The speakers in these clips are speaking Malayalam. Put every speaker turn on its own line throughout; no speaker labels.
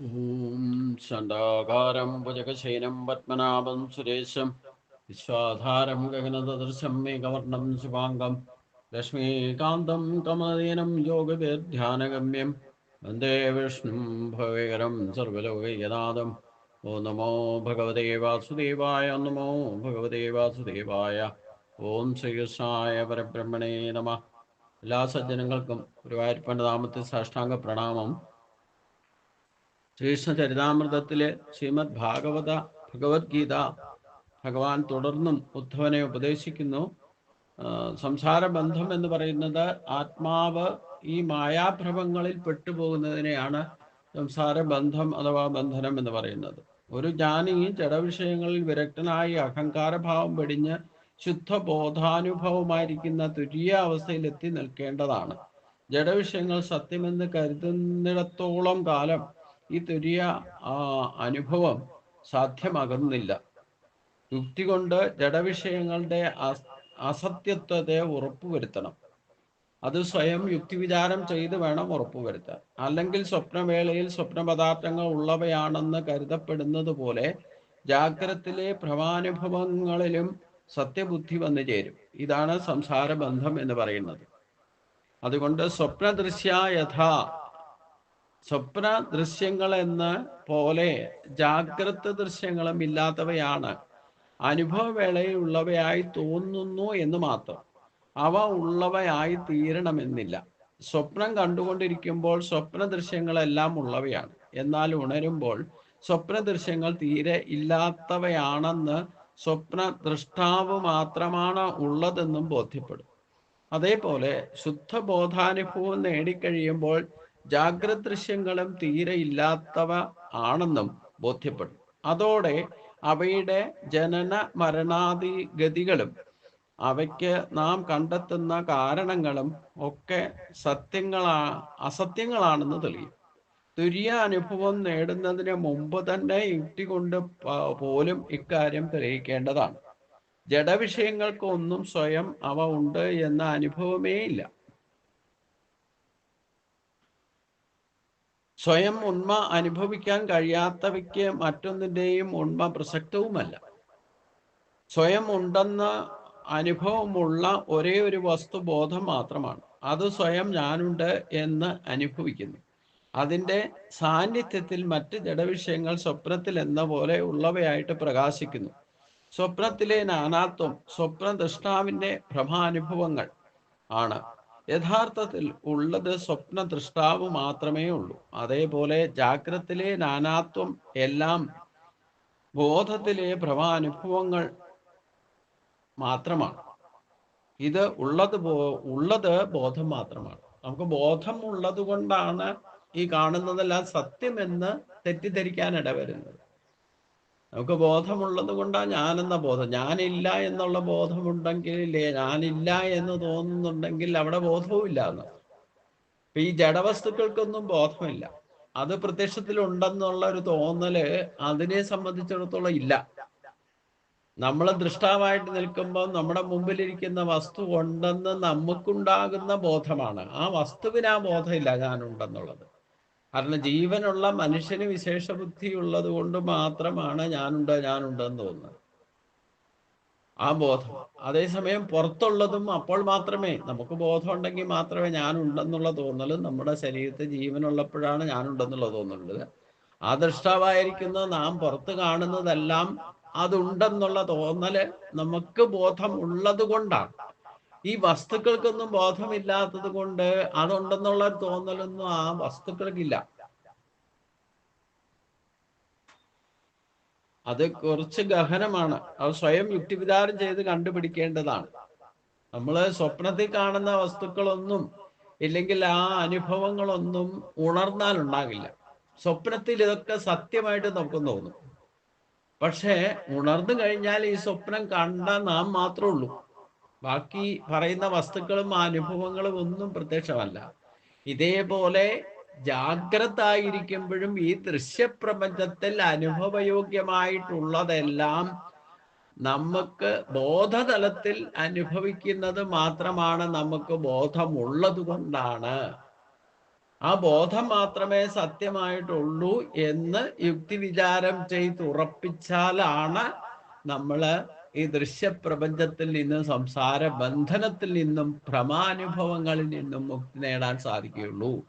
ॐ चण्डाकारं भुजगशयनं पद्मनाभं सुरेशं विश्वाधारं गगनददृशं मेघवर्णं शुभाङ्गं लक्ष्मीकान्तं कमलदीनं योगविध्यानगम्यं वन्दे विष्णुं भवेकरं सर्वलोकैकनाथम् ॐ नमो भगवते वासुदेवाय नमो भगवते വാസുദേവായ ഓം ശ്രീകൃഷ്ണായ പരബ്രഹ്മണേ നമ എല്ലാ സജ്ജനങ്ങൾക്കും ഗുരുവായൂരപ്പൻ്റെ നാമത്തിൽ സാഷ്ടാംഗ പ്രണാമം ശ്രീകൃഷ്ണ ചരിതാമൃതത്തിലെ ശ്രീമദ് ഭാഗവത ഭഗവത്ഗീത ഭഗവാൻ തുടർന്നും ഉദ്ധവനെ ഉപദേശിക്കുന്നു. സംസാര ബന്ധം എന്ന് പറയുന്നത് ആത്മാവ് ഈ മായാഭ്രമങ്ങളിൽ പെട്ടുപോകുന്നതിനെയാണ് സംസാര ബന്ധം അഥവാ ബന്ധനം എന്ന് പറയുന്നത്. ഒരു ജ്ഞാനി ജഡവിഷയങ്ങളിൽ വിരക്തനായി അഹങ്കാരഭാവം വെടിഞ്ഞ് ശുദ്ധ ബോധാനുഭവമായിരിക്കുന്ന തുരീയ അവസ്ഥയിൽ എത്തി നിൽക്കേണ്ടതാണ്. ജഡവിഷയങ്ങൾ സത്യമെന്ന് കരുതുന്നിടത്തോളം കാലം ഈ തുരിയ ആ, അനുഭവം സാധ്യമാകുന്നില്ല. യുക്തി കൊണ്ട് ജഡവിഷയങ്ങളുടെ അസ്- അസത്യത്വത്തെ ഉറപ്പുവരുത്തണം. അത് സ്വയം യുക്തിവിചാരം ചെയ്ത് വേണം ഉറപ്പുവരുത്താൻ. അല്ലെങ്കിൽ സ്വപ്നവേളയിൽ സ്വപ്ന പദാർത്ഥങ്ങൾ ഉള്ളവയാണെന്ന് കരുതപ്പെടുന്നത് പോലെ ജാഗ്രത്തിലെ ഭ്രമാനുഭവങ്ങളിലും സത്യബുദ്ധി വന്നു ചേരും. ഇതാണ് സംസാര ബന്ധം എന്ന് പറയുന്നത്. അതുകൊണ്ട് സ്വപ്നദൃശ്യ യഥാ സ്വപ്ന ദൃശ്യങ്ങൾ എന്ന് പോലെ ജാഗ്രത ദൃശ്യങ്ങളും ഇല്ലാത്തവയാണ്. അനുഭവവേളയിൽ ഉള്ളവയായി തോന്നുന്നു എന്ന് മാത്രം. അവ ഉള്ളവയായി തീരണമെന്നില്ല. സ്വപ്നം കണ്ടുകൊണ്ടിരിക്കുമ്പോൾ സ്വപ്ന ദൃശ്യങ്ങളെല്ലാം ഉള്ളവയാണ്. എന്നാൽ ഉണരുമ്പോൾ സ്വപ്ന ദൃശ്യങ്ങൾ തീരെ ഇല്ലാത്തവയാണെന്ന് സ്വപ്ന ദൃഷ്ടാവ് മാത്രമാണ് ഉള്ളതെന്നും ബോധ്യപ്പെടും. അതേപോലെ ശുദ്ധ ബോധാനുഭവം നേടിക്കഴിയുമ്പോൾ ജാഗ്രത ദൃശ്യങ്ങളും തീരെ ഇല്ലാത്തവ ആണെന്നും ബോധ്യപ്പെടും. അതോടെ അവയുടെ ജനന മരണാദി ഗതികളും അവയ്ക്ക് നാം കണ്ടെത്തുന്ന കാരണങ്ങളും ഒക്കെ സത്യങ്ങളാ അസത്യങ്ങളാണെന്ന് തെളിയും. തുര്യ അനുഭവം നേടുന്നതിന് മുമ്പ് തന്നെ യുക്തി കൊണ്ട് പോലും ഇക്കാര്യം തെളിയിക്കേണ്ടതാണ്. ജഡവിഷയങ്ങൾക്ക് ഒന്നും സ്വയം അവ ഉണ്ട് എന്ന അനുഭവമേ ഇല്ല. സ്വയം ഉണ്മ അനുഭവിക്കാൻ കഴിയാത്തവയ്ക്ക് മറ്റൊന്നിന്റെയും ഉണ്മ പ്രസക്തവുമല്ല. സ്വയം ഉണ്ടെന്ന അനുഭവമുള്ള ഒരേ ഒരു വസ്തു ബോധം മാത്രമാണ്. അത് സ്വയം ഞാനുണ്ട് എന്ന് അനുഭവിക്കുന്നു. അതിന്റെ സാന്നിധ്യത്തിൽ മറ്റ് ജഡവിഷയങ്ങൾ സ്വപ്നത്തിൽ എന്ന പോലെ ഉള്ളവയായിട്ട് പ്രകാശിക്കുന്നു. സ്വപ്നത്തിലെ നാനാത്വം സ്വപ്ന ദൃഷ്ടാവിന്റെ ഭ്രമാനുഭവങ്ങൾ ആണ്. യഥാർത്ഥത്തിൽ ഉള്ളത് സ്വപ്ന ദൃഷ്ടാവ് മാത്രമേ ഉള്ളൂ. അതേപോലെ ജാഗ്രത്തിലെ നാനാത്വം എല്ലാം ബോധത്തിലെ ഭ്രമാനുഭവങ്ങൾ മാത്രമാണ്. ഇത് ഉള്ളത് ഉള്ളത് ബോധം മാത്രമാണ്. നമുക്ക് ബോധം ഉള്ളത് കൊണ്ടാണ് ഈ കാണുന്നതെല്ലാം സത്യമെന്ന് തെറ്റിദ്ധരിക്കാൻ ഇടവരുന്നത്. നമുക്ക് ബോധമുള്ളത് കൊണ്ടാണ് ഞാനെന്ന ബോധം. ഞാനില്ല എന്നുള്ള ബോധമുണ്ടെങ്കിൽ ഞാനില്ല എന്ന് തോന്നുന്നുണ്ടെങ്കിൽ അവിടെ ബോധവും ഇല്ല എന്ന്. ഇപ്പൊ ഈ ജഡവസ്തുക്കൾക്കൊന്നും ബോധമില്ല. അത് പ്രത്യക്ഷത്തിൽ ഉണ്ടെന്നുള്ള ഒരു തോന്നൽ അതിനെ സംബന്ധിച്ചിടത്തോളം ഇല്ല. നമ്മൾ ദൃഷ്ടാവായിട്ട് നിൽക്കുമ്പോൾ നമ്മുടെ മുമ്പിലിരിക്കുന്ന വസ്തു ഉണ്ടെന്ന് നമുക്കുണ്ടാകുന്ന ബോധമാണ്. ആ വസ്തുവിന് ആ ബോധമില്ല ഞാനുണ്ടെന്നുള്ളത്. കാരണം ജീവനുള്ള മനുഷ്യന് വിശേഷ ബുദ്ധി ഉള്ളത് കൊണ്ട് മാത്രമാണ് ഞാനുണ്ട് ഞാനുണ്ട് എന്ന് തോന്നുന്നത്. ആ ബോധം. അതേസമയം പുറത്തുള്ളതും അപ്പോൾ മാത്രമേ നമുക്ക് ബോധം ഉണ്ടെങ്കിൽ മാത്രമേ ഞാനുണ്ടെന്നുള്ള തോന്നലും നമ്മുടെ ശരീരത്തിൽ ജീവനുള്ളപ്പോഴാണ് ഞാനുണ്ടെന്നുള്ള തോന്നുന്നത് ആ ദൃഷ്ടാവായിരിക്കുന്ന നാം പുറത്ത് കാണുന്നതെല്ലാം അതുണ്ടെന്നുള്ള തോന്നൽ നമുക്ക് ബോധം ഉള്ളത് കൊണ്ടാണ്. ഈ വസ്തുക്കൾക്കൊന്നും ബോധമില്ലാത്തത് കൊണ്ട് അതുണ്ടെന്നുള്ള തോന്നലൊന്നും ആ വസ്തുക്കൾക്കില്ല. അത് കുറച്ച് ഗഹനമാണ്. അത് സ്വയം യുക്തിവിചാരം ചെയ്ത് കണ്ടുപിടിക്കേണ്ടതാണ്. നമ്മൾ സ്വപ്നത്തിൽ കാണുന്ന വസ്തുക്കളൊന്നും ഇല്ലെങ്കിൽ ആ അനുഭവങ്ങളൊന്നും ഉണർന്നാൽ ഉണ്ടാകില്ല സ്വപ്നത്തിൽ ഇതൊക്കെ സത്യമായിട്ട് നമുക്ക് തോന്നും. പക്ഷേ ഉണർന്നു കഴിഞ്ഞാൽ ഈ സ്വപ്നം കണ്ട നാം മാത്രമേ ഉള്ളൂ. ബാക്കി പറയുന്ന വസ്തുക്കളും അനുഭവങ്ങളും ഒന്നും പ്രത്യക്ഷമല്ല. ഇതേപോലെ ജാഗ്രത ആയിരിക്കുമ്പോഴും ഈ ദൃശ്യപ്രപഞ്ചത്തിൽ അനുഭവയോഗ്യമായിട്ടുള്ളതെല്ലാം നമുക്ക് ബോധതലത്തിൽ അനുഭവിക്കുന്നത് മാത്രമാണ് നമുക്ക് ബോധമുള്ളത് കൊണ്ടാണ് ആ ബോധം മാത്രമേ സത്യമായിട്ടുള്ളൂ എന്ന് യുക്തി വിചാരം ചെയ്ത് ഉറപ്പിച്ചാലാണ് നമ്മൾ ഈ ദൃശ്യപ്രപഞ്ചത്തിൽ നിന്നും സംസാര ബന്ധനത്തിൽ നിന്നും ഭ്രമാനുഭവങ്ങളിൽ നിന്നും മുക്തി നേടാൻ സാധിക്കുകയുള്ളൂ.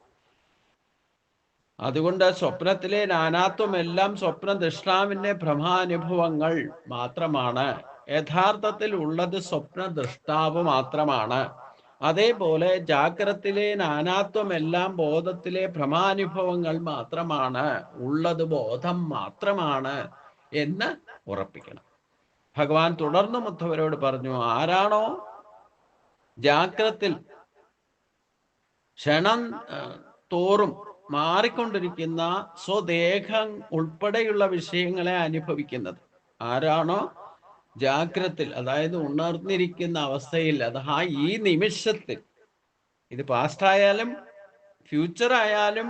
അതുകൊണ്ട് സ്വപ്നത്തിലെ നാനാത്വമെല്ലാം സ്വപ്ന ദൃഷ്ടാവിന്റെ ഭ്രമാനുഭവങ്ങൾ മാത്രമാണ്. യഥാർത്ഥത്തിൽ ഉള്ളത് സ്വപ്ന ദൃഷ്ടാവ് മാത്രമാണ്. അതേപോലെ ജാഗ്രത്തിലെ നാനാത്വമെല്ലാം ബോധത്തിലെ ഭ്രമാനുഭവങ്ങൾ മാത്രമാണ്. ഉള്ളത് ബോധം മാത്രമാണ് എന്ന് ഉറപ്പിക്കണം. ഭഗവാൻ തുടർന്ന് മുത്തവരോട് പറഞ്ഞു ആരാണോ ജാഗ്രത്തിൽ ക്ഷണം തോറും മാറിക്കൊണ്ടിരിക്കുന്ന സ്വദേഹം ഉൾപ്പെടെയുള്ള വിഷയങ്ങളെ അനുഭവിക്കുന്നത്. ആരാണോ ജാഗ്രത്തിൽ അതായത് ഉണർന്നിരിക്കുന്ന അവസ്ഥയിൽ അതാ ഈ നിമിഷത്തിൽ ഇത് പാസ്റ്റ് ആയാലും ഫ്യൂച്ചർ ആയാലും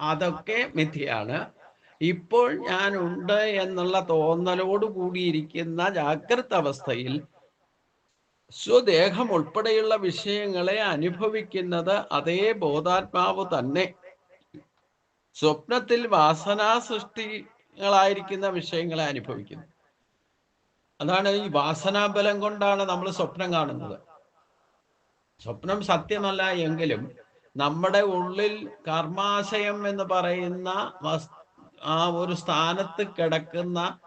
അതൊക്കെ മിഥ്യയാണ്. ഇപ്പോൾ ഞാൻ ഉണ്ട് എന്നുള്ള തോന്നലോട് കൂടിയിരിക്കുന്ന ജാഗ്രത അവസ്ഥയിൽ സ്വദേഹം ഉൾപ്പെടെയുള്ള വിഷയങ്ങളെ അനുഭവിക്കുന്നത് അതേ ബോധാത്മാവ് തന്നെ. സ്വപ്നത്തിൽ വാസനാ സൃഷ്ടികളായിരിക്കുന്ന വിഷയങ്ങളെ അനുഭവിക്കുന്നു. അതാണ് ഈ വാസനാബലം കൊണ്ടാണ് നമ്മൾ സ്വപ്നം കാണുന്നത്. സ്വപ്നം സത്യമല്ല എങ്കിലും നമ്മുടെ ഉള്ളിൽ കർമാശയം എന്ന് പറയുന്ന വസ് ആ ഒരു സ്ഥാനത്ത് കിടക്കുന്ന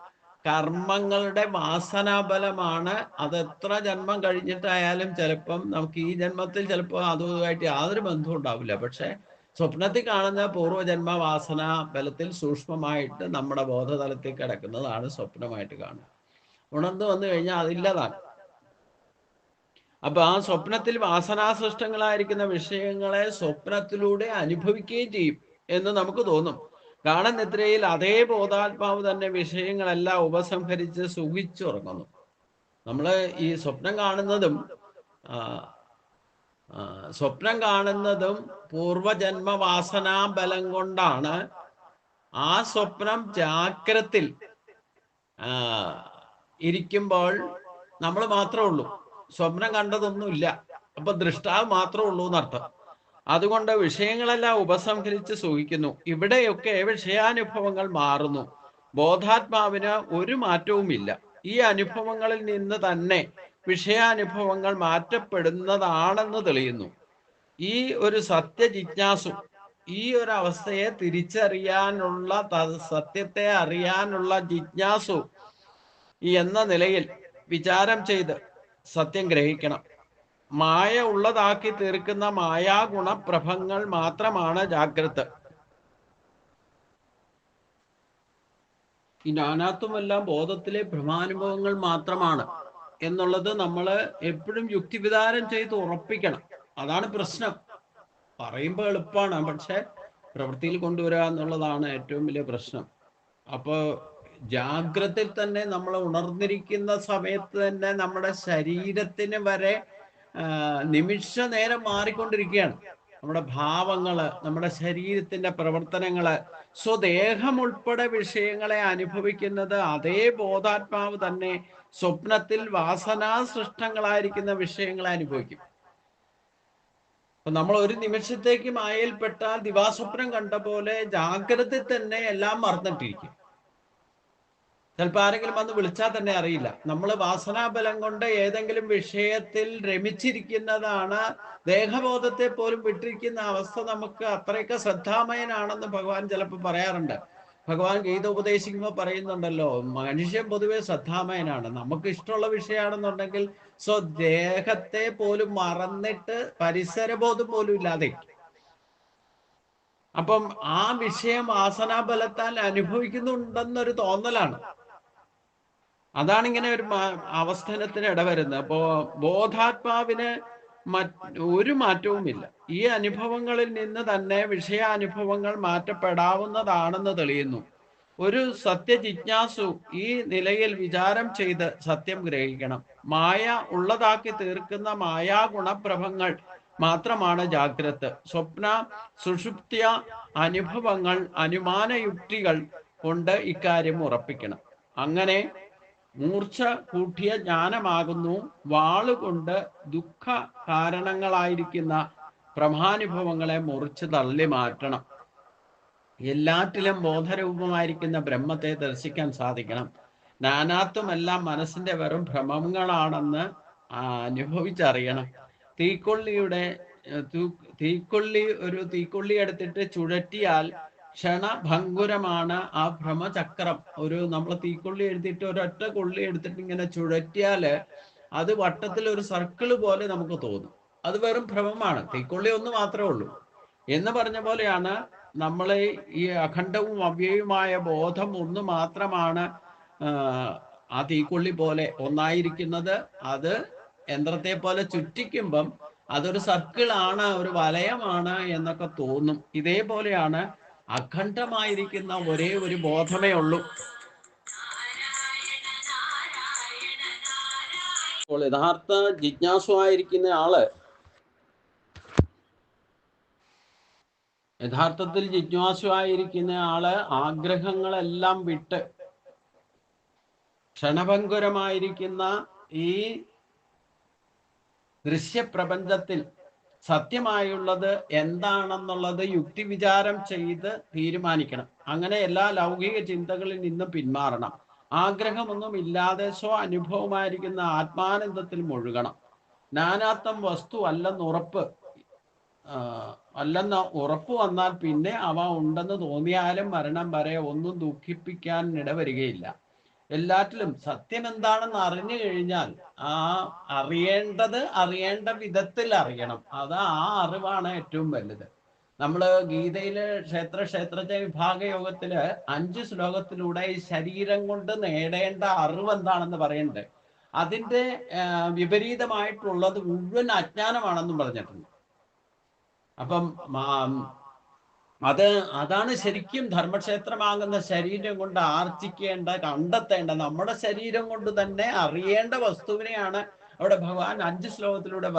കർമ്മങ്ങളുടെ വാസനാബലമാണ്. അത് എത്ര ജന്മം കഴിഞ്ഞിട്ടായാലും ചിലപ്പം നമുക്ക് ഈ ജന്മത്തിൽ ചിലപ്പോൾ അതുമായിട്ട് യാതൊരു ബന്ധവും ഉണ്ടാവില്ല. പക്ഷെ സ്വപ്നത്തിൽ കാണുന്ന പൂർവജന്മ വാസന ബലത്തിൽ സൂക്ഷ്മമായിട്ട് നമ്മുടെ ബോധതലത്തിൽ കിടക്കുന്നതാണ് സ്വപ്നമായിട്ട് കാണുക. ഉണർന്നു വന്നു കഴിഞ്ഞാൽ അതില്ലതാണ്. അപ്പൊ ആ സ്വപ്നത്തിൽ വാസനാസൃഷ്ടങ്ങളായിരിക്കുന്ന വിഷയങ്ങളെ സ്വപ്നത്തിലൂടെ അനുഭവിക്കുകയും ചെയ്യും എന്ന് നമുക്ക് തോന്നും. ഗാഠനിദ്രയിൽ അതേ ബോധാത്മാവ് തന്നെ വിഷയങ്ങളെല്ലാം ഉപസംഹരിച്ച് സുഖിച്ചുറങ്ങുന്നു. നമ്മൾ ഈ സ്വപ്നം കാണുന്നതും സ്വപ്നം കാണുന്നതും പൂർവജന്മ വാസനാ ബലം കൊണ്ടാണ് ആ സ്വപ്നം ജാഗ്രത്തിൽ ഇരിക്കുമ്പോൾ നമ്മൾ മാത്രമേ ഉള്ളൂ. സ്വപ്നം കണ്ടതൊന്നുമില്ല. അപ്പൊ ദൃഷ്ടാവ് മാത്രമേ ഉള്ളൂ എന്നർത്ഥം. അതുകൊണ്ട് വിഷയങ്ങളെല്ലാം ഉപസംഹരിച്ച് സൂഹിക്കുന്നു. ഇവിടെയൊക്കെ വിഷയാനുഭവങ്ങൾ മാറുന്നു. ബോധാത്മാവിന് ഒരു മാറ്റവുമില്ല. ഈ അനുഭവങ്ങളിൽ നിന്ന് തന്നെ വിഷയാനുഭവങ്ങൾ മാറ്റപ്പെടുന്നതാണെന്ന് തെളിയുന്നു. ഈ ഒരു സത്യ ജിജ്ഞാസു ഈ ഒരു അവസ്ഥയെ തിരിച്ചറിയാനുള്ള സത്യത്തെ അറിയാനുള്ള ജിജ്ഞാസു എന്ന നിലയിൽ വിചാരം ചെയ്ത് സത്യം ഗ്രഹിക്കണം. മായ ഉള്ളതാക്കി തീർക്കുന്ന മായാഗുണപ്രഭങ്ങൾ മാത്രമാണ് ജാഗ്രത. ഈ നാനാത്വമെല്ലാം ബോധത്തിലെ ഭ്രമാനുഭവങ്ങൾ മാത്രമാണ് എന്നുള്ളത് നമ്മൾ എപ്പോഴും യുക്തിവിധാനം ചെയ്ത് ഉറപ്പിക്കണം. അതാണ് പ്രശ്നം. പറയുമ്പോൾ എളുപ്പമാണ് പക്ഷെ പ്രവൃത്തിയിൽ കൊണ്ടുവരിക എന്നുള്ളതാണ് ഏറ്റവും വലിയ പ്രശ്നം. അപ്പോൾ ജാഗ്രതയിൽ തന്നെ നമ്മൾ ഉണർന്നിരിക്കുന്ന സമയത്ത് തന്നെ നമ്മുടെ ശരീരത്തിന് വരെ നിമിഷ നേരം മാറിക്കൊണ്ടിരിക്കുകയാണ്. നമ്മുടെ ഭാവങ്ങൾ നമ്മുടെ ശരീരത്തിന്റെ പ്രവർത്തനങ്ങൾ സ്വദേഹം ഉൾപ്പെടെ വിഷയങ്ങളെ അനുഭവിക്കുന്നത് അതേ ബോധാത്മാവ് തന്നെ സ്വപ്നത്തിൽ വാസനാ സൃഷ്ടങ്ങളായിരിക്കുന്ന വിഷയങ്ങളെ അനുഭവിക്കും. അപ്പൊ നമ്മൾ ഒരു നിമിഷത്തേക്ക് മായയിൽപ്പെട്ടാൽ ദിവാസ്വപ്നം കണ്ട പോലെ ജാഗ്രത തന്നെ എല്ലാം മറന്നിട്ടിരിക്കും. ചിലപ്പോൾ ആരെങ്കിലും വന്ന് വിളിച്ചാൽ തന്നെ അറിയില്ല. നമ്മൾ വാസനാബലം കൊണ്ട് ഏതെങ്കിലും വിഷയത്തിൽ രമിച്ചിരിക്കുന്നതാണ് ദേഹബോധത്തെ പോലും വിട്ടിരിക്കുന്ന അവസ്ഥ നമുക്ക് അത്രയൊക്കെ ശ്രദ്ധാമയനാണെന്ന് ഭഗവാൻ ചിലപ്പോൾ പറയാറുണ്ട്. ഭഗവാൻ ഗീത ഉപദേശിക്കുമ്പോൾ പറയുന്നുണ്ടല്ലോ മനുഷ്യൻ പൊതുവെ ശ്രദ്ധാമയനാണ്. നമുക്ക് ഇഷ്ടമുള്ള വിഷയമാണെന്നുണ്ടെങ്കിൽ സോ ദേഹത്തെ പോലും മറന്നിട്ട് പരിസരബോധം പോലും ഇല്ലാതെ. അപ്പം ആ വിഷയം ആസനാബലത്താൽ അനുഭവിക്കുന്നുണ്ടെന്നൊരു തോന്നലാണ്. അതാണ് ഇങ്ങനെ ഒരു അവസ്ഥനത്തിന് ഇടവരുന്നത് അപ്പോ ബോധാത്മാവിന് ഒരു മാറ്റവുമില്ല. ഈ അനുഭവങ്ങളിൽ നിന്ന് തന്നെ വിഷയാനുഭവങ്ങൾ മാറ്റപ്പെടാവുന്നതാണെന്ന് തെളിയുന്നു. ഒരു സത്യജിജ്ഞാസു ഈ നിലയിൽ വിചാരം ചെയ്ത് സത്യം ഗ്രഹിക്കണം. മായ ഉള്ളതാക്കി തീർക്കുന്ന മായാ ഗുണപ്രഭങ്ങൾ മാത്രമാണ് ജാഗ്രത്. സ്വപ്ന സുഷുപ്തിയ അനുഭവങ്ങൾ അനുമാനയുക്തികൾ കൊണ്ട് ഇക്കാര്യം ഉറപ്പിക്കണം. അങ്ങനെ മൂർച്ച കൂട്ടിയ ജ്ഞാനമാകുന്നു. വാളുകൊണ്ട് ദുഃഖ കാരണങ്ങളായിരിക്കുന്ന പ്രമാനുഭവങ്ങളെ മുറിച്ച് തള്ളി മാറ്റണം. എല്ലാറ്റിലും ബോധരൂപമായിരിക്കുന്ന ബ്രഹ്മത്തെ ദർശിക്കാൻ സാധിക്കണം. നാനാത്വമെല്ലാം മനസ്സിന്റെ വെറും ഭ്രമങ്ങളാണെന്ന് അനുഭവിച്ചറിയണം. തീക്കൊള്ളിയുടെ തീക്കൊള്ളി ഒരു തീക്കൊള്ളി എടുത്തിട്ട് ചുഴറ്റിയാൽ ക്ഷണഭങ്കുരമാണ് ആ ഭ്രമചക്രം. ഒരു നമ്മൾ തീക്കൊള്ളി എടുത്തിട്ട് ഒരൊറ്റ കൊള്ളി എടുത്തിട്ട് ഇങ്ങനെ ചുഴറ്റിയാൽ അത് വട്ടത്തിൽ ഒരു സർക്കിൾ പോലെ നമുക്ക് തോന്നും. അത് വെറും ഭ്രമമാണ്. തീക്കൊള്ളി ഒന്ന് മാത്രമേ ഉള്ളൂ. എന്ന് പറഞ്ഞ പോലെയാണ് നമ്മളെ ഈ അഖണ്ഡവും അവ്യയുമായ ബോധം ഒന്ന് മാത്രമാണ് ആ തീക്കൊള്ളി പോലെ ഒന്നായിരിക്കുന്നത്. അത് യന്ത്രത്തെ പോലെ ചുറ്റിക്കുമ്പം അതൊരു സർക്കിളാണ് ഒരു വലയമാണ് എന്നൊക്കെ തോന്നും. ഇതേപോലെയാണ് അഖണ്ഡമായിരിക്കുന്ന ഒരേ ഒരു ബോധമേ ഉള്ളൂ. അപ്പോൾ യഥാർത്ഥ ജിജ്ഞാസുവായിരിക്കുന്ന ആൾ യഥാർത്ഥത്തിൽ ജിജ്ഞാസുവായിരിക്കുന്ന ആൾ ആഗ്രഹങ്ങളെല്ലാം വിട്ട് ക്ഷണഭങ്കുരമായിരിക്കുന്ന ഈ ദൃശ്യപ്രപഞ്ചത്തിൽ സത്യമായുള്ളത് എന്താണെന്നുള്ളത് യുക്തി വിചാരം ചെയ്ത് തീരുമാനിക്കണം. അങ്ങനെ എല്ലാ ലൗകിക ചിന്തകളിൽ നിന്നും പിന്മാറണം. ആഗ്രഹമൊന്നും ഇല്ലാതെ സ്വ അനുഭവമായിരിക്കുന്ന ആത്മാനന്ദത്തിൽ മുഴുകണം. നാനാത്വം വസ്തു അല്ലെന്ന് ഉറപ്പ് അല്ലെന്ന് ഉറപ്പ് വന്നാൽ പിന്നെ അവ ഉണ്ടെന്ന് തോന്നിയാലും മരണം വരെ ഒന്നും ദുഃഖിപ്പിക്കാൻ ഇടവരികയില്ല. എല്ലാറ്റിലും സത്യം എന്താണെന്ന് അറിഞ്ഞു കഴിഞ്ഞാൽ ആ അറിയേണ്ടത് അറിയേണ്ട വിധത്തിൽ അറിയണം. അത് ആ അറിവാണ് ഏറ്റവും വലുത്. നമ്മൾ ഗീതയിൽ ക്ഷേത്ര ക്ഷേത്രത്തെ വിഭാഗ യോഗത്തിൽ അഞ്ച് ശ്ലോകത്തിലൂടെ ഈ ശരീരം കൊണ്ട് നേടേണ്ട അറിവ് എന്താണെന്ന് പറയുന്നുണ്ട് അതിന്റെ വിപരീതമായിട്ടുള്ളത് മുഴുവൻ അജ്ഞാനമാണെന്നും പറഞ്ഞിട്ടുണ്ട്. അപ്പം അത് അതാണ് ശരിക്കും ധർമ്മക്ഷേത്രമാകുന്ന ശരീരം കൊണ്ട് ആർജിക്കേണ്ട കണ്ടെത്തേണ്ട നമ്മുടെ ശരീരം കൊണ്ട് തന്നെ അറിയേണ്ട വസ്തുവിനെയാണ് അവിടെ ഭഗവാൻ അഞ്ച് ശ്ലോകത്തിലൂടെ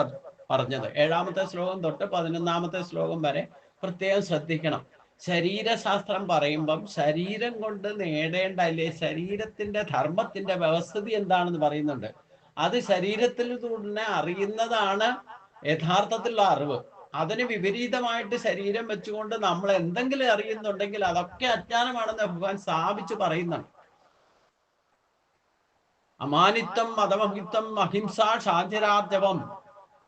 പറഞ്ഞത്. ഏഴാമത്തെ ശ്ലോകം തൊട്ട് പതിനൊന്നാമത്തെ ശ്ലോകം വരെ പ്രത്യേകം ശ്രദ്ധിക്കണം. ശരീരശാസ്ത്രം പറയുമ്പം ശരീരം കൊണ്ട് നേടേണ്ട അല്ലെ ശരീരത്തിന്റെ ധർമ്മത്തിന്റെ വ്യവസ്ഥിതി എന്താണെന്ന് പറയുന്നുണ്ട്. അത് ശരീരത്തിൽ തന്നെ അറിയുന്നതാണ് യഥാർത്ഥത്തിലുള്ള അറിവ്. അതിന് വിപരീതമായിട്ട് ശരീരം വെച്ചുകൊണ്ട് നമ്മൾ എന്തെങ്കിലും അറിയുന്നുണ്ടെങ്കിൽ അതൊക്കെ അജ്ഞാനമാണെന്ന് ഭഗവാൻ സ്ഥാപിച്ചു പറയുന്നുണ്ട്. അമാനിത്വം മതമഹിത്വം അഹിംസ ഷാചിരാർജവം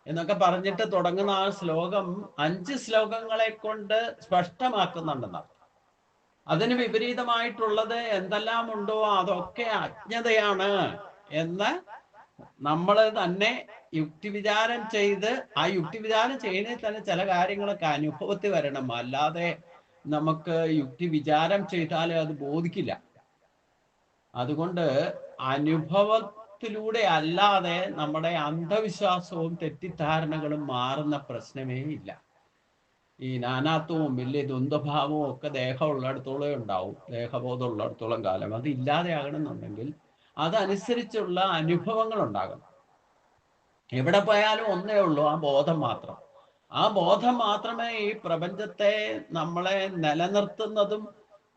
എന്നൊക്കെ പറഞ്ഞിട്ട് തുടങ്ങുന്ന ആ ശ്ലോകം അഞ്ച് ശ്ലോകങ്ങളെ കൊണ്ട് സ്പഷ്ടമാക്കുന്നുണ്ടെന്നാണ്. അതിന് വിപരീതമായിട്ടുള്ളത് എന്തെല്ലാം ഉണ്ടോ അതൊക്കെ അജ്ഞതയാണ് എന്ന് നമ്മൾ തന്നെ യുക്തിവിചാരം ചെയ്ത് ആ യുക്തി വിചാരം ചെയ്യുന്നതിൽ തന്നെ ചില കാര്യങ്ങളൊക്കെ അനുഭവത്തിൽ വരണം. അല്ലാതെ നമുക്ക് യുക്തി വിചാരം ചെയ്താൽ അത് ബോധിക്കില്ല. അതുകൊണ്ട് അനുഭവത്തിലൂടെ അല്ലാതെ നമ്മുടെ അന്ധവിശ്വാസവും തെറ്റിദ്ധാരണകളും മാറുന്ന പ്രശ്നമേ ഇല്ല. ഈ നാനാത്വവും വലിയ ദ്വന്ദ്ഭാവവും ഒക്കെ ദേഹം ഉള്ളിടത്തോളം ഉണ്ടാവും. ദേഹബോധം ഉള്ളിടത്തോളം കാലം. അത് ഇല്ലാതെ ആകണമെന്നുണ്ടെങ്കിൽ അതനുസരിച്ചുള്ള അനുഭവങ്ങൾ ഉണ്ടാകണം. എവിടെ പോയാലും ഒന്നേ ഉള്ളൂ ആ ബോധം മാത്രം. ആ ബോധം മാത്രമേ ഈ പ്രപഞ്ചത്തെ നമ്മളെ നിലനിർത്തുന്നതും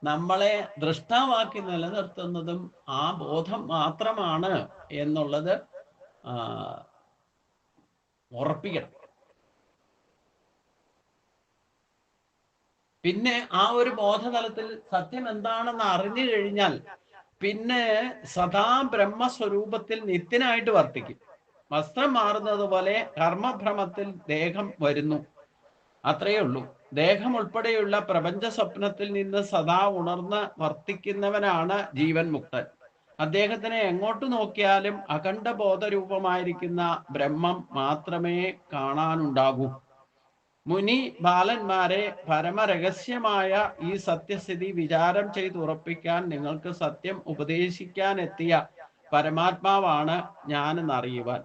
നമ്മളെ ദൃഷ്ടാവാക്കി നിലനിർത്തുന്നതും ആ ബോധം മാത്രമാണ് എന്നുള്ളത് ഉറപ്പിക്കണം. പിന്നെ ആ ഒരു ബോധതലത്തിൽ സത്യം എന്താണെന്ന് അറിഞ്ഞു കഴിഞ്ഞാൽ പിന്നെ സദാ ബ്രഹ്മസ്വരൂപത്തിൽ നിത്യനായിട്ട് വർത്തിക്കും. വസ്ത്രം മാറുന്നത് പോലെ കർമ്മഭ്രമത്തിൽ ദേഹം വരുന്നു. അത്രയേ ഉള്ളൂ. ദേഹം ഉൾപ്പെടെയുള്ള പ്രപഞ്ച സ്വപ്നത്തിൽ നിന്ന് സദാ ഉണർന്ന് വർത്തിക്കുന്നവനാണ് ജീവൻ മുക്തൻ. അദ്ദേഹത്തിനെ എങ്ങോട്ട് നോക്കിയാലും അഖണ്ഡ ബോധരൂപമായിരിക്കുന്ന ബ്രഹ്മം മാത്രമേ കാണാനുണ്ടാകൂ. മുനി ബാലന്മാരെ പരമരഹസ്യമായ ഈ സത്യസ്ഥിതി വിചാരം ചെയ്ത് ഉറപ്പിക്കാൻ നിങ്ങൾക്ക് സത്യം ഉപദേശിക്കാൻ എത്തിയ പരമാത്മാവാണ് ഞാനെന്നറിയുവാൻ.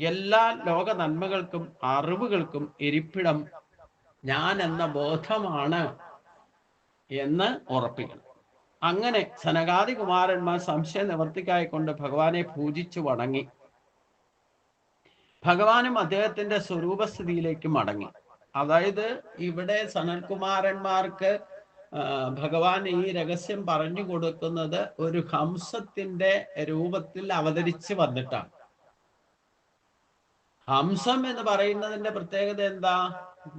എല്ലാ ലോക നന്മകൾക്കും അറിവുകൾക്കും ഇരിപ്പിടം ഞാൻ എന്ന ബോധമാണ് എന്ന് ഉറപ്പിക്കണം. അങ്ങനെ സനകാദി കുമാരന്മാർ സംശയ നിവർത്തിക്കായിക്കൊണ്ട് ഭഗവാനെ പൂജിച്ചു വണങ്ങി. ഭഗവാനും അദ്ദേഹത്തിന്റെ സ്വരൂപസ്ഥിതിയിലേക്ക് മടങ്ങി. അതായത് ഇവിടെ സനൽകുമാരന്മാർക്ക് ഭഗവാൻ ഈ രഹസ്യം പറഞ്ഞു കൊടുക്കുന്നത് ഒരു ഹംസത്തിന്റെ രൂപത്തിൽ അവതരിച്ച് വന്നിട്ടാണ്. ഹംസം എന്ന് പറയുന്നതിന്റെ പ്രത്യേകത എന്താ?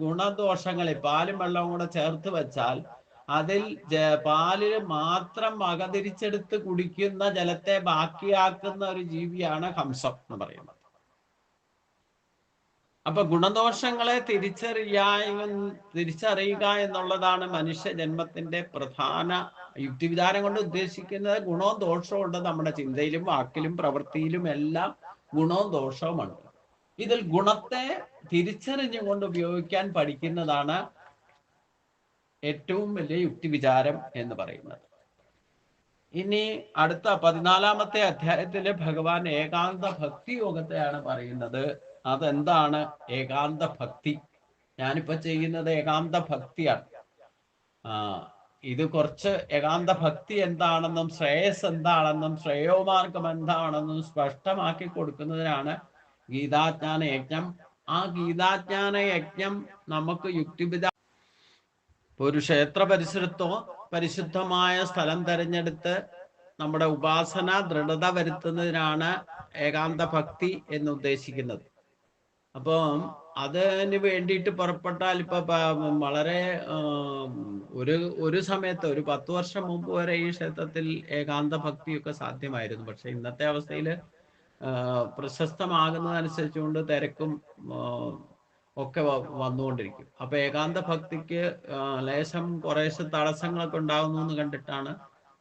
ഗുണദോഷങ്ങളെ പാലും വെള്ളവും കൂടെ ചേർത്ത് വെച്ചാൽ അതിൽ പാലിൽ മാത്രം വകതിരിച്ചെടുത്ത് കുടിക്കുന്ന ജലത്തെ ബാക്കിയാക്കുന്ന ഒരു ജീവിയാണ് ഹംസം എന്ന് പറയുന്നത്. അപ്പൊ ഗുണദോഷങ്ങളെ തിരിച്ചറിയാ തിരിച്ചറിയുക എന്നുള്ളതാണ് മനുഷ്യ ജന്മത്തിന്റെ പ്രധാന യുക്തിവിധാനം കൊണ്ട് ഉദ്ദേശിക്കുന്നത്. ഗുണവും ദോഷവും ഉണ്ട് നമ്മുടെ ചിന്തയിലും വാക്കിലും പ്രവൃത്തിയിലും എല്ലാം ഗുണവും ദോഷവുമുണ്ട്. ഇതിൽ ഗുണത്തെ തിരിച്ചറിഞ്ഞുകൊണ്ട് ഉപയോഗിക്കാൻ പഠിക്കുന്നതാണ് ഏറ്റവും വലിയ യുക്തിവിചാരം എന്ന് പറയുന്നത്. ഇനി അടുത്ത പതിനാലാമത്തെ അധ്യായത്തിൽ ഭഗവാൻ ഏകാന്ത ഭക്തി യോഗത്തെയാണ് പറയുന്നത്. അതെന്താണ് ഏകാന്ത ഭക്തി? ഞാനിപ്പോ ചെയ്യുന്നത് ഏകാന്ത ഭക്തിയാണ്. ആ ഇത് കുറച്ച് ഏകാന്ത ഭക്തി എന്താണെന്നും ശ്രേയസ് എന്താണെന്നും ശ്രേയോമാർഗം എന്താണെന്നും സ്പഷ്ടമാക്കി കൊടുക്കുന്നതിനാണ് ഗീതാജ്ഞാന യജ്ഞം ആ ഗീതാജ്ഞാന യജ്ഞം നമുക്ക് യുക്തിപിത ഒരു ക്ഷേത്ര പരിസരത്തോ പരിശുദ്ധമായ സ്ഥലം തെരഞ്ഞെടുത്ത് നമ്മുടെ ഉപാസന ദൃഢത വരുത്തുന്നതിനാണ് ഏകാന്ത ഭക്തി എന്ന് ഉദ്ദേശിക്കുന്നത് അപ്പം അതിന് വേണ്ടിയിട്ട് പുറപ്പെട്ടാൽ ഇപ്പൊ വളരെ ഒരു ഒരു സമയത്ത് ഒരു പത്ത് വർഷം മുമ്പ് വരെ ഈ ക്ഷേത്രത്തിൽ ഏകാന്ത ഭക്തിയൊക്കെ സാധ്യമായിരുന്നു. പക്ഷെ ഇന്നത്തെ അവസ്ഥയിൽ പ്രശസ്തമാകുന്നതനുസരിച്ചുകൊണ്ട് തിരക്കും ഒക്കെ വന്നുകൊണ്ടിരിക്കും. അപ്പൊ ഏകാന്ത ഭക്തിക്ക് ലേശം കുറേശ്ശെ തടസ്സങ്ങളൊക്കെ ഉണ്ടാകുന്നു എന്ന് കണ്ടിട്ടാണ്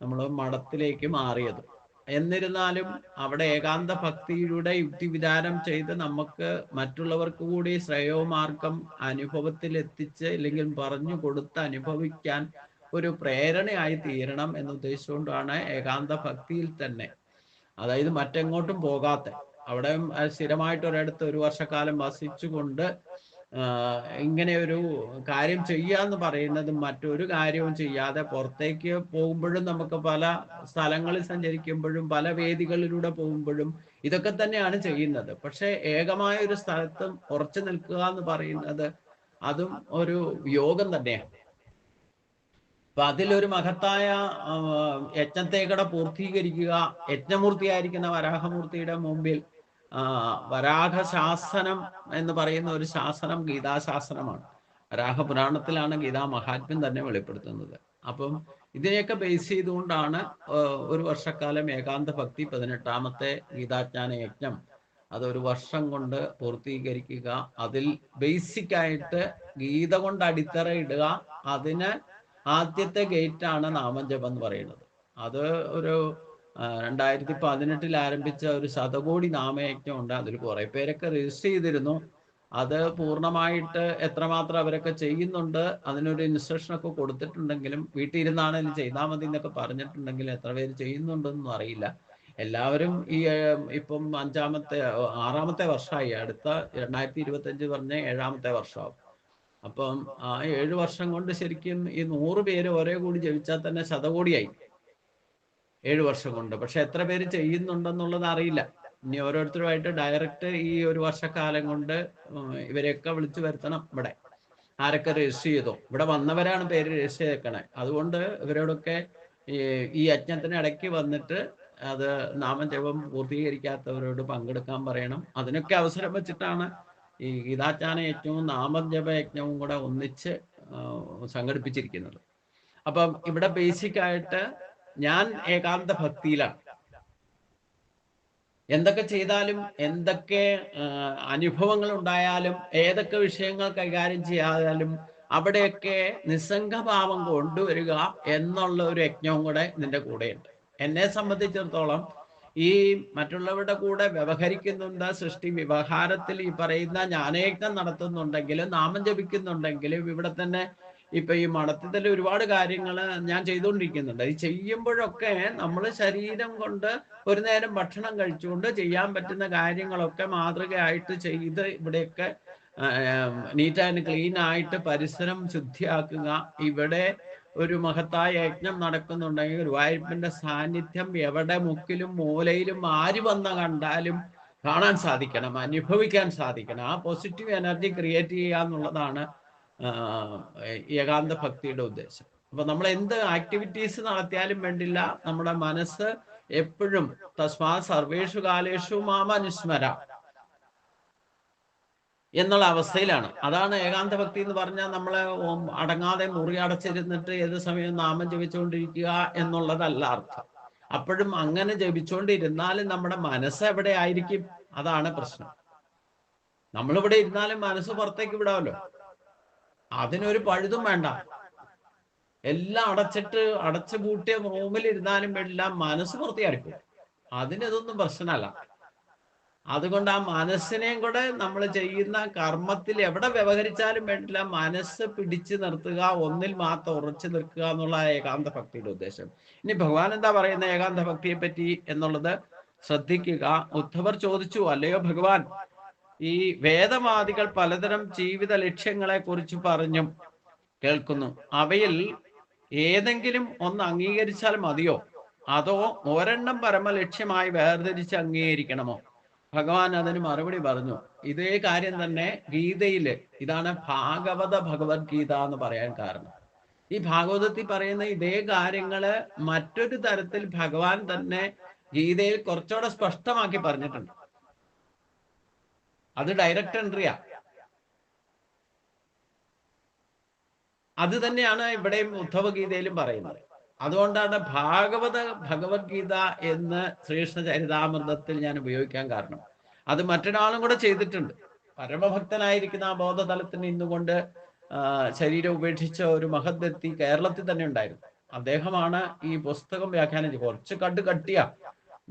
നമ്മൾ മഠത്തിലേക്ക് മാറിയത്. എന്നിരുന്നാലും അവിടെ ഏകാന്ത ഭക്തിയിലൂടെ യുക്തിവിധാനം ചെയ്ത് നമുക്ക് മറ്റുള്ളവർക്ക് കൂടി ശ്രേയോമാർഗം അനുഭവത്തിൽ എത്തിച്ച് അല്ലെങ്കിൽ പറഞ്ഞു കൊടുത്ത് അനുഭവിക്കാൻ ഒരു പ്രേരണയായി തീരണം എന്ന് ഉദ്ദേശിച്ചുകൊണ്ടാണ് ഏകാന്ത ഭക്തിയിൽ തന്നെ അതായത് മറ്റെങ്ങോട്ടും പോകാത്ത. അവിടെ സ്ഥിരമായിട്ട് ഒരിടത്ത് ഒരു വർഷക്കാലം വസിച്ചുകൊണ്ട് ഇങ്ങനെ ഒരു കാര്യം ചെയ്യാന്ന് പറയുന്നത് മറ്റൊരു കാര്യവും ചെയ്യാതെ പുറത്തേക്ക് പോകുമ്പോഴും നമുക്ക് പല സ്ഥലങ്ങളിൽ സഞ്ചരിക്കുമ്പോഴും പല വേദികളിലൂടെ പോകുമ്പോഴും ഇതൊക്കെ തന്നെയാണ് ചെയ്യുന്നത്. പക്ഷെ ഏകമായ ഒരു സ്ഥലത്തും ഉറച്ചു നിൽക്കുക എന്ന് പറയുന്നത് അതും ഒരു യോഗം തന്നെയാണ്. അപ്പൊ അതിലൊരു മഹത്തായ യജ്ഞത്തേക്കടെ പൂർത്തീകരിക്കുക യജ്ഞമൂർത്തിയായിരിക്കുന്ന വരാഹമൂർത്തിയുടെ മുമ്പിൽ വരാഹ ശാസനം എന്ന് പറയുന്ന ഒരു ശാസനം ഗീതാശാസനമാണ്. വരാഹ പുരാണത്തിലാണ് ഗീതാ മഹാത്മ്യം തന്നെ വെളിപ്പെടുത്തുന്നത്. അപ്പം ഇതിനെയൊക്കെ ബേസ് ചെയ്തുകൊണ്ടാണ് ഒരു വർഷക്കാലം ഏകാന്ത ഭക്തി പതിനെട്ടാമത്തെ ഗീതാജ്ഞാന യജ്ഞം. അതൊരു വർഷം കൊണ്ട് പൂർത്തീകരിക്കുക. അതിൽ ബേസിക് ആയിട്ട് ഗീത കൊണ്ട് അടിത്തറ ഇടുക. അതിന് ആദ്യത്തെ ഗേറ്റ് ആണ് നാമജപം എന്ന് പറയുന്നത്. അത് ഒരു രണ്ടായിരത്തി പതിനെട്ടിൽ ആരംഭിച്ച ഒരു ശതകോടി നാമയജ്ഞം ഉണ്ട്. അതിൽ കുറെ പേരൊക്കെ രജിസ്റ്റർ ചെയ്തിരുന്നു. അത് പൂർണമായിട്ട് എത്രമാത്രം അവരൊക്കെ ചെയ്യുന്നുണ്ട് അതിനൊരു ഇൻസ്ട്രക്ഷൻ ഒക്കെ കൊടുത്തിട്ടുണ്ടെങ്കിലും വീട്ടിൽ ഇരുന്നാണെങ്കിലും ചെയ്താൽ മതി എന്നൊക്കെ പറഞ്ഞിട്ടുണ്ടെങ്കിലും എത്ര പേര് ചെയ്യുന്നുണ്ടെന്നൊന്നും അറിയില്ല. എല്ലാവരും ഈ ഇപ്പം അഞ്ചാമത്തെ ആറാമത്തെ വർഷമായി. അടുത്ത രണ്ടായിരത്തി ഇരുപത്തി അഞ്ച് പറഞ്ഞ ഏഴാമത്തെ വർഷമാവും. അപ്പം ആ ഏഴു വർഷം കൊണ്ട് ശരിക്കും ഈ നൂറ് പേര് ഒരേ കൂടി ജപിച്ചാൽ തന്നെ ശതകോടിയായി. ഏഴു വർഷം കൊണ്ട്. പക്ഷെ എത്ര പേര് ചെയ്യുന്നുണ്ടെന്നുള്ളത് അറിയില്ല. ഇനി ഓരോരുത്തരുമായിട്ട് ഡയറക്റ്റ് ഈ ഒരു വർഷക്കാലം കൊണ്ട് ഇവരെയൊക്കെ വിളിച്ചു വരുത്തണം ഇവിടെ. ആരൊക്കെ രജിസ്റ്റർ ചെയ്തോ. ഇവിടെ വന്നവരാണ് പേര് രജിസ്റ്റർ ചെയ്തേക്കണേ. അതുകൊണ്ട് ഇവരോടൊക്കെ ഈ യജ്ഞത്തിന് ഇടയ്ക്ക് വന്നിട്ട് അത് നാമജപം പൂർത്തീകരിക്കാത്തവരോട് പങ്കെടുക്കാൻ പറയണം. അതിനൊക്കെ അവസരം വെച്ചിട്ടാണ് ഈ ഗീതാചാന യജ്ഞവും നാമജപ യജ്ഞവും കൂടെ ഒന്നിച്ച് സംഘടിപ്പിച്ചിരിക്കുന്നത്. അപ്പം ഇവിടെ ബേസിക് ആയിട്ട് ഞാൻ ഏകാന്ത ഭക്തിയിലാണ്. എന്തൊക്കെ ചെയ്താലും എന്തൊക്കെ അനുഭവങ്ങൾ ഉണ്ടായാലും ഏതൊക്കെ വിഷയങ്ങൾ കൈകാര്യം ചെയ്യാതാലും അവിടെയൊക്കെ നിസ്സംഗഭാവം കൊണ്ടുവരിക എന്നുള്ള ഒരു യജ്ഞവും കൂടെ നിന്റെ കൂടെയുണ്ട്. എന്നെ സംബന്ധിച്ചിടത്തോളം ഈ മറ്റുള്ളവരുടെ കൂടെ വ്യവഹരിക്കുന്നുണ്ട് സൃഷ്ടി വ്യവഹാരത്തിൽ ഈ പറയുന്ന ജ്ഞാനയജ്ഞം നടത്തുന്നുണ്ടെങ്കിലും നാമം ജപിക്കുന്നുണ്ടെങ്കിലും ഇവിടെ തന്നെ ഇപ്പൊ ഈ മഠത്തിൽ ഒരുപാട് കാര്യങ്ങൾ ഞാൻ ചെയ്തുകൊണ്ടിരിക്കുന്നുണ്ട്. ഈ ചെയ്യുമ്പോഴൊക്കെ നമ്മൾ ശരീരം കൊണ്ട് ഒരു നേരം ഭക്ഷണം കഴിച്ചുകൊണ്ട് ചെയ്യാൻ പറ്റുന്ന കാര്യങ്ങളൊക്കെ മാതൃകയായിട്ട് ചെയ്ത് ഇവിടെയൊക്കെ നീറ്റ് ആൻഡ് ക്ലീൻ ആയിട്ട് പരിസരം ശുദ്ധിയാക്കുക. ഇവിടെ ഒരു മഹത്തായ യജ്ഞം നടക്കുന്നുണ്ടെങ്കിൽ ഗുരുവായൂരപ്പന്റെ സാന്നിധ്യം എവിടെ മുക്കിലും മൂലയിലും ആര് വന്ന കണ്ടാലും കാണാൻ സാധിക്കണം അനുഭവിക്കാൻ സാധിക്കണം. ആ പോസിറ്റീവ് എനർജി ക്രിയേറ്റ് ചെയ്യുക എന്നുള്ളതാണ് ഏകാന്ത ഭക്തിയുടെ ഉദ്ദേശം. അപ്പൊ നമ്മൾ എന്ത് ആക്ടിവിറ്റീസ് നടത്തിയാലും വേണ്ടില്ല. നമ്മുടെ മനസ്സ് എപ്പോഴും തസ്മാ സർവേഷു കാലേഷു മാമനുസ്മര. എന്നുള്ള അവസ്ഥയിലാണ്. അതാണ് ഏകാന്ത ഭക്തി എന്ന് പറഞ്ഞാൽ നമ്മളെ അടങ്ങാതെ മുറി അടച്ചിരുന്നിട്ട് ഏത് സമയവും നാമം ജപിച്ചുകൊണ്ടിരിക്കുക എന്നുള്ളതല്ല അർത്ഥം. അപ്പോഴും അങ്ങനെ ജപിച്ചുകൊണ്ടിരുന്നാലും നമ്മുടെ മനസ്സ് എവിടെ ആയിരിക്കും? അതാണ് പ്രശ്നം. നമ്മളിവിടെ ഇരുന്നാലും മനസ്സ് പുറത്തേക്ക് വിടാമല്ലോ. അതിനൊരു പഴുതും വേണ്ട. എല്ലാം അടച്ചിട്ട് അടച്ചു പൂട്ടിയ റൂമിൽ ഇരുന്നാലും എല്ലാം മനസ്സ് പുറത്തേക്ക് അടിക്കും അതിനതൊന്നും പ്രശ്നമല്ല. അതുകൊണ്ട് ആ മനസ്സിനെയും കൂടെ നമ്മൾ ചെയ്യുന്ന കർമ്മത്തിൽ എവിടെ വ്യവഹരിച്ചാലും വേണ്ടില്ല. മനസ്സ് പിടിച്ചു നിർത്തുക ഒന്നിൽ മാത്രം ഉറച്ചു നിൽക്കുക എന്നുള്ള ഏകാന്ത ഭക്തിയുടെ ഉദ്ദേശം. ഇനി ഭഗവാൻ എന്താ പറയുന്ന ഏകാന്ത ഭക്തിയെ പറ്റി എന്നുള്ളത് ശ്രദ്ധിക്കുക. ഉദ്ധവർ ചോദിച്ചു അല്ലയോ ഭഗവാൻ ഈ വേദവാദികൾ പലതരം ജീവിത ലക്ഷ്യങ്ങളെ കുറിച്ച് പറഞ്ഞും കേൾക്കുന്നു. അവയിൽ ഏതെങ്കിലും ഒന്ന് അംഗീകരിച്ചാൽ മതിയോ? അതോ ഒരെണ്ണം പരമ ലക്ഷ്യമായി വേർതിരിച്ച് അംഗീകരിക്കണമോ? ഭഗവാൻ അതിന് മറുപടി പറഞ്ഞു. ഇതേ കാര്യം തന്നെ ഗീതയിൽ. ഇതാണ് ഭാഗവത ഭഗവത്ഗീത എന്ന് പറയാൻ കാരണം. ഈ ഭാഗവതത്തിൽ പറയുന്ന ഇതേ കാര്യങ്ങൾ മറ്റൊരു തരത്തിൽ ഭഗവാൻ തന്നെ ഗീതയിൽ കുറച്ചുകൂടെ സ്പഷ്ടമാക്കി പറഞ്ഞിട്ടുണ്ട്. അത് ഡയറക്റ്റ് എൻട്രിയാ അത് തന്നെയാണ് ഇവിടെയും ഉദ്ധവ ഗീതയിലും പറയുന്നത്. അതുകൊണ്ടാണ് ഭാഗവത ഭഗവത്ഗീത എന്ന് ശ്രീകൃഷ്ണ ചരിതാമൃതത്തിൽ ഞാൻ ഉപയോഗിക്കാൻ കാരണം. അത് മറ്റൊരാളും കൂടെ ചെയ്തിട്ടുണ്ട്. പരമഭക്തനായിരിക്കുന്ന ആ ബോധതലത്തിന് ഇന്നുകൊണ്ട് ശരീരം ഉപേക്ഷിച്ച ഒരു മഹത് വ്യക്തി കേരളത്തിൽ തന്നെ ഉണ്ടായിരുന്നു. അദ്ദേഹമാണ് ഈ പുസ്തകം വ്യാഖ്യാനം ചെയ്തത് കുറച്ച് കണ്ട് കട്ടിയ.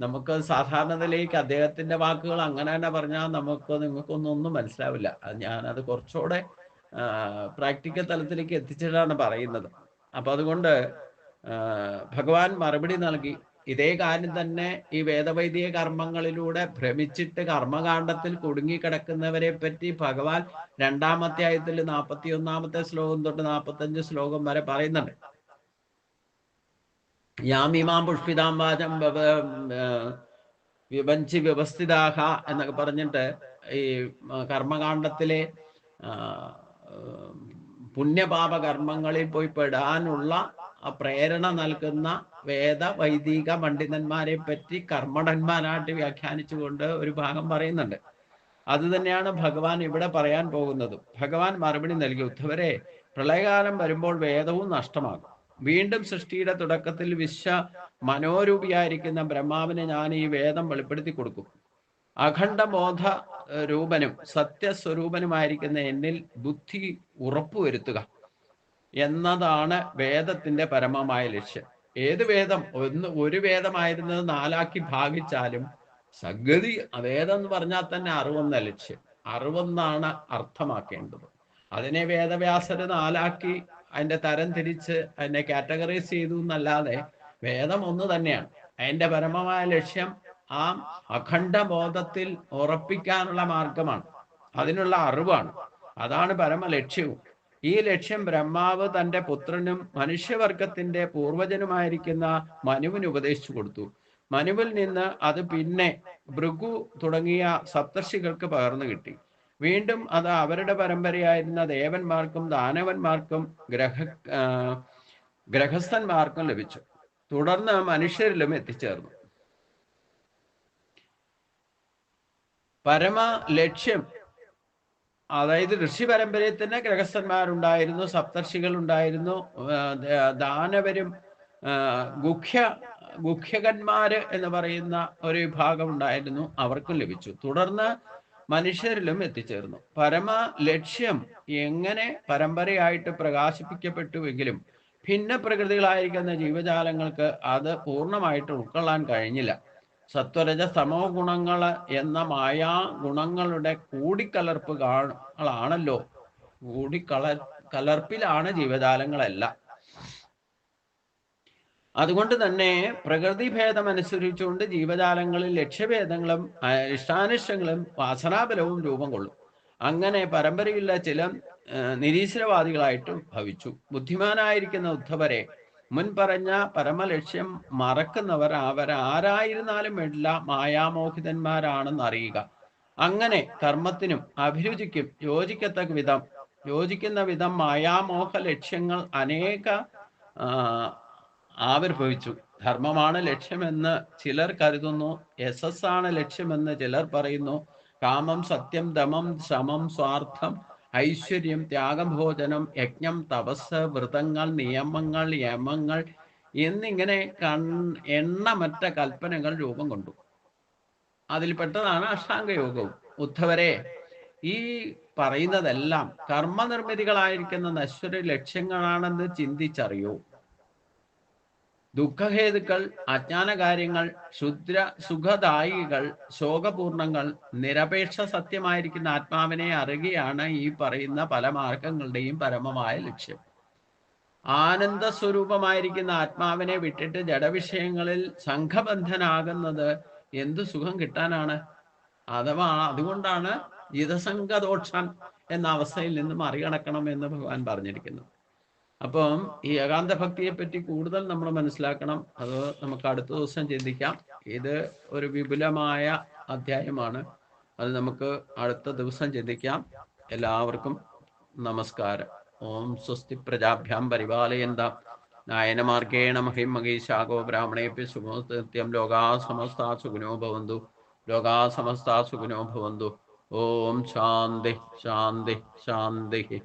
നമുക്ക് സാധാരണ നിലയ്ക്ക് അദ്ദേഹത്തിന്റെ വാക്കുകൾ അങ്ങനെ തന്നെ പറഞ്ഞാൽ നമുക്ക് നിങ്ങൾക്കൊന്നും ഒന്നും മനസ്സിലാവില്ല. ഞാനത് കുറച്ചുകൂടെ പ്രാക്ടിക്കൽ തലത്തിലേക്ക് എത്തിച്ചിട്ടാണ് പറയുന്നത്. അപ്പൊ അതുകൊണ്ട് ഭഗവാൻ മറുപടി നൽകി. ഇതേ കാര്യം തന്നെ ഈ വേദവൈദിക കർമ്മങ്ങളിലൂടെ ഭ്രമിച്ചിട്ട് കർമ്മകാണ്ഡത്തിൽ കുടുങ്ങിക്കിടക്കുന്നവരെ പറ്റി ഭഗവാൻ രണ്ടാമത്തെ ആയത്തിൽ നാൽപ്പത്തി ഒന്നാമത്തെ ശ്ലോകം തൊട്ട് നാൽപ്പത്തഞ്ച് ശ്ലോകം വരെ പറയുന്നുണ്ട്. യാമിമാം പുഷ്പിതാം വാചം വിഭഞ്ചി വ്യവസ്ഥിതാഹ എന്നൊക്കെ പറഞ്ഞിട്ട് ഈ കർമ്മകാണ്ഡത്തിലെ പുണ്യപാപ കർമ്മങ്ങളിൽ പോയി പെടാനുള്ള പ്രേരണ നൽകുന്ന വേദ വൈദിക പണ്ഡിതന്മാരെ പറ്റി കർമ്മടന്മാരായിട്ട് വ്യാഖ്യാനിച്ചുകൊണ്ട് ഒരു ഭാഗം പറയുന്നുണ്ട്. അത് തന്നെയാണ് ഭഗവാൻ ഇവിടെ പറയാൻ പോകുന്നത്. ഭഗവാൻ മറുപടി നൽകി ഉദ്ധവരെ പ്രളയകാലം വരുമ്പോൾ വേദവും നഷ്ടമാകും. വീണ്ടും സൃഷ്ടിയുടെ തുടക്കത്തിൽ വിശ്വ മനോരൂപിയായിരിക്കുന്ന ബ്രഹ്മാവിനെ ഞാൻ ഈ വേദം വെളിപ്പെടുത്തി കൊടുക്കും. അഖണ്ഡബോധ രൂപനും സത്യസ്വരൂപനുമായിരിക്കുന്ന എന്നിൽ ബുദ്ധി ഉറപ്പുവരുത്തുക എന്നതാണ് വേദത്തിന്റെ പരമമായ ലക്ഷ്യം. ഏത് വേദം? ഒന്ന് ഒരു വേദമായിരുന്നത് നാലാക്കി ഭാഗിച്ചാലും സംഗതി വേദം എന്ന് പറഞ്ഞാൽ തന്നെ അറിവെന്ന ലക്ഷ്യം. അറിവെന്നാണ് അർത്ഥമാക്കേണ്ടത്. അതിനെ വേദവ്യാസര് നാലാക്കി അതിന്റെ തരം തിരിച്ച് അതിനെ കാറ്റഗറൈസ് ചെയ്തു എന്നല്ലാതെ വേദം ഒന്ന് തന്നെയാണ്. അതിന്റെ പരമമായ ലക്ഷ്യം ആ അഖണ്ഡ ബോധത്തിൽ ഉറപ്പിക്കാനുള്ള മാർഗമാണ്. അതിനുള്ള അറിവാണ്. അതാണ് പരമ ലക്ഷ്യവും ഈ ലക്ഷ്യം ബ്രഹ്മാവ് തന്റെ പുത്രനും മനുഷ്യവർഗത്തിന്റെ പൂർവജനുമായിരിക്കുന്ന മനുവിന് ഉപദേശിച്ചു കൊടുത്തു. മനുവിൽ നിന്ന് അത് പിന്നെ ഭൃഗു തുടങ്ങിയ സപ്തർഷികൾക്ക് പകർന്നു കിട്ടി. വീണ്ടും അത് അവരുടെ പരമ്പരയായിരുന്ന ദേവന്മാർക്കും ദാനവന്മാർക്കും ഗ്രഹ ഗ്രഹസ്ഥന്മാർക്കും ലഭിച്ചു. തുടർന്ന് മനുഷ്യരിലും എത്തിച്ചേർന്നു. പരമ ലക്ഷ്യം അതായത് ഋഷി പരമ്പരയിൽ തന്നെ ഗ്രഹസ്ഥന്മാരുണ്ടായിരുന്നു സപ്തർഷികൾ ഉണ്ടായിരുന്നു ദാനവരും ഗുഖ്യ ഗുഖ്യകന്മാര് എന്ന് പറയുന്ന ഒരു വിഭാഗം ഉണ്ടായിരുന്നു അവർക്കും ലഭിച്ചു. തുടർന്ന് മനുഷ്യരിലും എത്തിച്ചേർന്നു. പരമ ലക്ഷ്യം എങ്ങനെ പരമ്പരയായിട്ട് പ്രകാശിപ്പിക്കപ്പെട്ടുവെങ്കിലും ഭിന്ന പ്രകൃതികളായിരിക്കുന്ന ജീവജാലങ്ങൾക്ക് അത് പൂർണമായിട്ട് ഉൾക്കൊള്ളാൻ കഴിഞ്ഞില്ല. സത്വരജ സമോ ഗുണങ്ങൾ എന്ന മായാ ഗുണങ്ങളുടെ കൂടിക്കലർപ്പ് കാണാണല്ലോ കൂടിക്കള കലർപ്പിലാണ് ജീവജാലങ്ങളെല്ലാം. അതുകൊണ്ട് തന്നെ പ്രകൃതി ഭേദം അനുസരിച്ചുകൊണ്ട് ജീവജാലങ്ങളിൽ ലക്ഷ്യഭേദങ്ങളും ഇഷ്ടാനിഷ്ടങ്ങളും വാസനാബലവും രൂപം കൊള്ളും. അങ്ങനെ പരമ്പരയുള്ള ചില നിരീശ്വരവാദികളായിട്ട് ഭവിച്ചു. ബുദ്ധിമാനായിരിക്കുന്ന ഉദ്ധവരെ മുൻ പറഞ്ഞ പരമലക്ഷ്യം മറക്കുന്നവർ അവർ ആരായിരുന്നാലും വേണ്ടില്ല മായാമോഹിതന്മാരാണെന്ന് അറിയുക അങ്ങനെ കർമ്മത്തിനും അഭിരുചിക്കും യോജിക്കത്തക്ക വിധം യോജിക്കുന്ന വിധം മായാമോഹ ലക്ഷ്യങ്ങൾ അനേക ആവിർഭവിച്ചു. ധർമ്മമാണ് ലക്ഷ്യമെന്ന് ചിലർ കരുതുന്നു യശസ്സാണ് ലക്ഷ്യമെന്ന് ചിലർ പറയുന്നു. കാമം സത്യം ദമം ശമം സ്വാർത്ഥം ഐശ്വര്യം ത്യാഗഭോജനം യജ്ഞം തപസ് വ്രതങ്ങൾ നിയമങ്ങൾ യമങ്ങൾ എന്നിങ്ങനെ കൺ എണ്ണമറ്റ കൽപ്പനകൾ രൂപം കൊണ്ടു. അതിൽപ്പെട്ടതാണ് അഷ്ടാംഗയോഗവും. ഉദ്ധവരെ ഈ പറയുന്നതെല്ലാം കർമ്മനിർമ്മിതികളായിരിക്കുന്ന നശ്വര ലക്ഷ്യങ്ങളാണെന്ന് ചിന്തിച്ചറിയൂ. ദുഃഖഹേതുക്കൾ അജ്ഞാനകാര്യങ്ങൾ ശുദ്ര സുഖദായികൾ ശോകപൂർണങ്ങൾ നിരപേക്ഷ സത്യമായിരിക്കുന്ന ആത്മാവിനെ അറിയുകയാണ് ഈ പറയുന്ന പല മാർഗങ്ങളുടെയും പരമമായ ലക്ഷ്യം. ആനന്ദ സ്വരൂപമായിരിക്കുന്ന ആത്മാവിനെ വിട്ടിട്ട് ജഡവിഷയങ്ങളിൽ സംഘബന്ധനാകുന്നത് എന്തു സുഖം കിട്ടാനാണ്? അഥവാ അതുകൊണ്ടാണ് ജിതസംഗദോഷൻ എന്ന അവസ്ഥയിൽ നിന്ന് മറികടക്കണം എന്ന് ഭഗവാൻ പറഞ്ഞിരിക്കുന്നത് അപ്പം ഈ ഏകാന്ത ഭക്തിയെ പറ്റി കൂടുതൽ നമ്മൾ മനസ്സിലാക്കണം. അത് നമുക്ക് അടുത്ത ദിവസം ചിന്തിക്കാം. ഇത് ഒരു വിപുലമായ അധ്യായമാണ്. അത് നമുക്ക് അടുത്ത ദിവസം ചിന്തിക്കാം. എല്ലാവർക്കും നമസ്കാരം. ഓം സ്വസ്തി പ്രജാഭ്യാം പരിപാലയന്ത. നായനമാർഗേണ മഹിം മഹീശാഗോ ബ്രാഹ്മണേപ്പി സുഖോത്യം ലോകാ സമസ്താ സുഗുനോ ഭവന്തു. ലോകാ സമസ്താ സുഗുനോ ഭവന്തു. ഓം ശാന്തി ശാന്തി ശാന്തി.